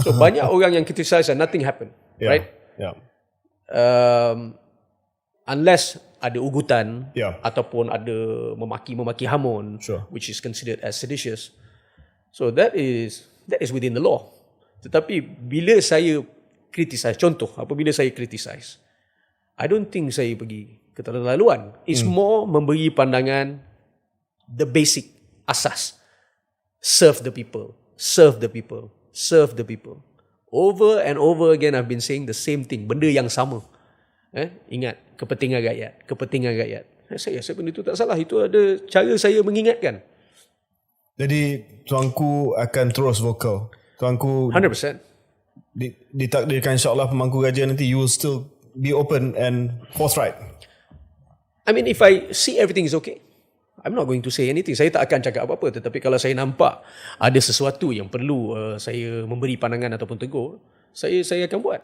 So banyak orang yang criticize and nothing happen, Yeah. right? Yeah. Um, unless ada ugutan Yeah. ataupun ada memaki-memaki hamun, Sure. which is considered as seditious. So that is that is within the law. Tetapi bila saya criticize, contoh apabila saya criticize, I don't think saya pergi keterlaluan. It's Hmm. more memberi pandangan the basic asas. Serve the people. Serve the people. Serve the people. Over and over again I've been saying the same thing. Benda yang sama. Eh? Ingat, kepentingan rakyat. Kepentingan rakyat. Eh, saya rasa benda itu tak salah. Itu ada cara saya mengingatkan. Jadi tuanku akan terus vokal. Tuanku 100%. di, ditakdirkan insyaAllah pemangku raja nanti you will still be open and forthright. I mean, if I see everything is okay, I'm not going to say anything. Saya tak akan cakap apa-apa. Tetapi kalau saya nampak ada sesuatu yang perlu uh, saya memberi pandangan ataupun tegur, saya saya akan buat.